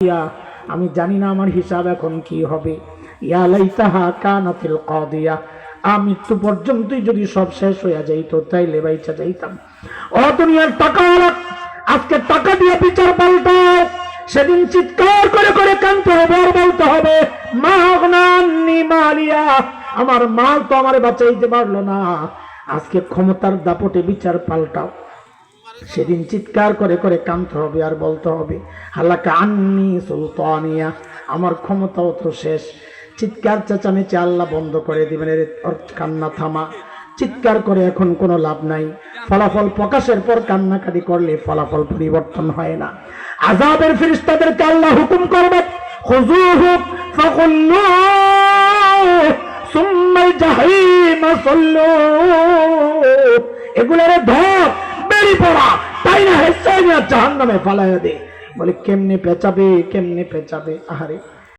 ইয়া, আমি জানি না আমার হিসাব এখন কি হবে। ইয়া লাইতাহা কানাতিল কাদিয়া আমি মৃত্যু পর্যন্তই যদি সব শেষ হইয়া যাইত তাইলে বাইচা যাইতাম। ও দুনিয়ার টাকা আজকে টাকা দিয়ে বিচার পাল্টাও সেদিন চিৎকার করে করে কানতে হবে আর বলতে হবে মালিয়া আমার মাল তো আমার বাঁচাইতে পারল না। আজকে ক্ষমতার দাপটে বিচার পাল্টাও। সেদিন চিৎকার করে করে কানতে হবে আর বলতে হবে, হালাকা আন্নি সুলতানিয়া, আমার ক্ষমতাও তো শেষ। চিৎকার চেঁচামেচি আল্লাহ বন্ধ করে দিবেন, এর কান্না থামা। চিৎকার করে এখন কোনো লাভ নাই। ফলাফল প্রকাশের পর কান্নাকাটি করলে ফলাফল পরিবর্তন হয় না। আজাবের ফিরিস্তাদেরকে আল্লাহ হুকুম করবে খুজুহু ফাকুল্লুহু সুম্মাল জাহিমা সাল্লু। এগুলোরে ধর বেরি পড়া, তাই না হেসে জাহান নামে ফালাইয়া দে। বলে, কেমনে পেঁচাবে কেমনে পেঁচাবে? আহারে